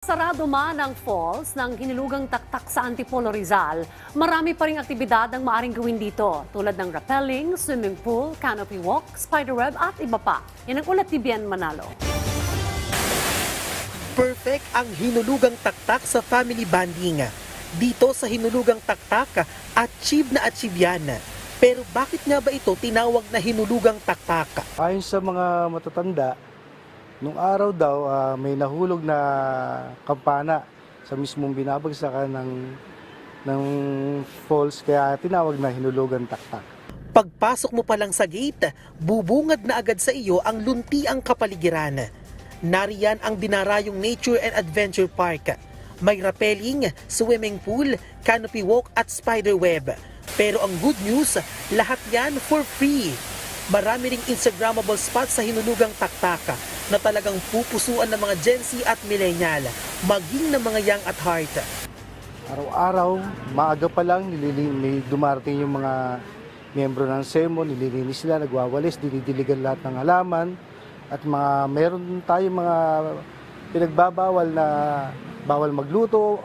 Sarado man ang falls ng hinilugang taktak sa Antipolo Rizal, marami pa ring aktibidad ang maaring gawin dito tulad ng rappelling, swimming pool, canopy walk, spiderweb at iba pa. Yan ang ulat ni Bien Manalo. Perfect ang hinulugang taktak sa family bonding. Dito sa hinulugang taktak, achieve na achieve yan. Pero bakit nga ba ito tinawag na hinulugang taktak? Ayon sa mga matatanda, nung araw daw ah, may nahulog na kampana sa mismong binabagsakan ng ng falls kaya tinawag na hinulugan taktak. Pagpasok mo pa lang sa gate, bubungad na agad sa iyo ang lunti ang kapaligiran. Nariyan ang dinarayong Nature and Adventure Park. May rappelling, swimming pool, canopy walk at spider web. Pero ang good news, lahat yan for free. Marami ring Instagrammable spots sa hinulugang taktaka na talagang pupusuan ng mga Gen Z at millennial, maging ng mga young at heart. Araw-araw, maaga pa lang nililin, dumarating yung mga miyembro ng SEMO, nililinis sila, nagwawalis, dinidiligan lahat ng halaman at mga meron tayong mga pinagbabawal na bawal magluto,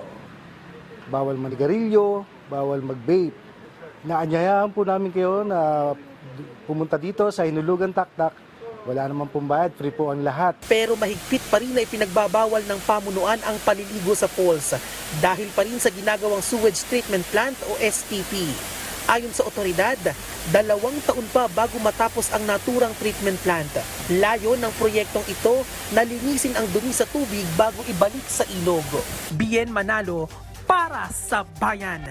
bawal manigarilyo, bawal mag-vape. Naanyayahan po namin kayo na pumunta dito sa Hinulugan Taktak. Wala namang pumbayad, free po ang lahat. Pero mahigpit pa rin na ipinagbabawal ng pamunuan ang paliligo sa falls dahil pa rin sa ginagawang sewage treatment plant o STP. Ayon sa otoridad, dalawang taon pa bago matapos ang naturang treatment plant. Layo ng proyektong ito na linisin ang dumi sa tubig bago ibalik sa ilog. Bien Manalo para sa bayan.